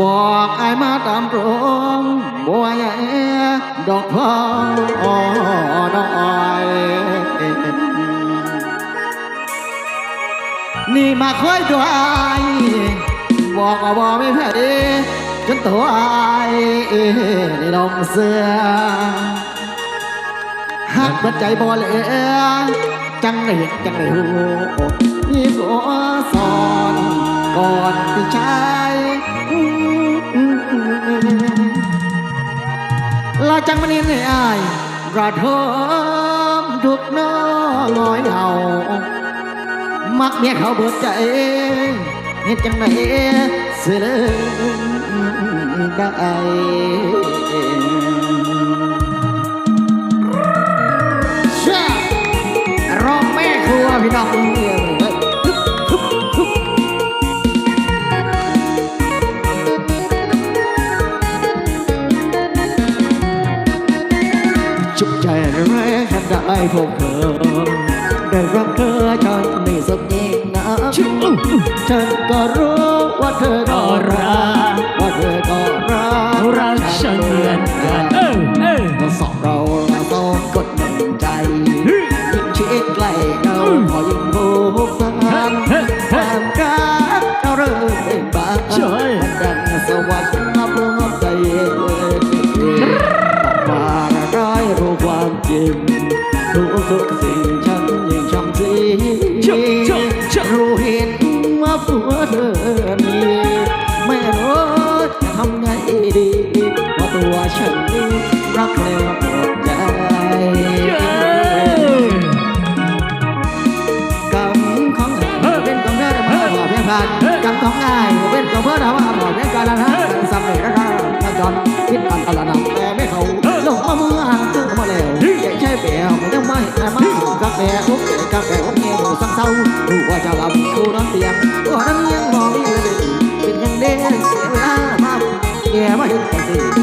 บอกไอ้ายมาตามตรงบัวใหญ่ดอกพองอ่อนอ้อยนี่มาคอยด้วย บอกว่าบอกไม่แพ้จนตัวไอ้ในลงเสือหักหัวใจบ่เหลือจังเลยจังเลยหูมีผัวสอนก่อนที่ชาย ลาจังมันนี่ไอ้ายระทมดุกน้อลอยเอามักเมียเขาเบิดใจเฮ็ดจังไดสิเลิกได้ ได้พบเธอได้รักเธอฉันไม่สักยิ่งนะฉันก็รู้ว่าเธอก็รักว่าเธอก็รักรักฉันเหมือนกันเออเออก็สอบเราเราต้องกดหนึ่งใจยิ่งชิดใกล้เราพอยิ่งผูกพันความรัก รู้ทุกสิ่งฉันยังช้ำสีรู้เห็นว่าผัวเธอนี่ไม่รู้จะทำไงดีว่าตัวฉันนี่รักแล้วหมดใจกำของเธอเป็นของเธอมาบอกเพียงผ่านกำของง่ายเป็นของเพื่อนเราว่าบอกเพียง ไม่ต้องมาเห็นมากาแฟอุ๊บกาแฟอุ๊บเงี้ยดูสังเศร้าดูว่าเจ้าลำดูน้ำเตียงก็น้ำเลี้ยงมองนี่เลยเป็นยังเด็กเสียเวลามาแกมาเห็นกันสิ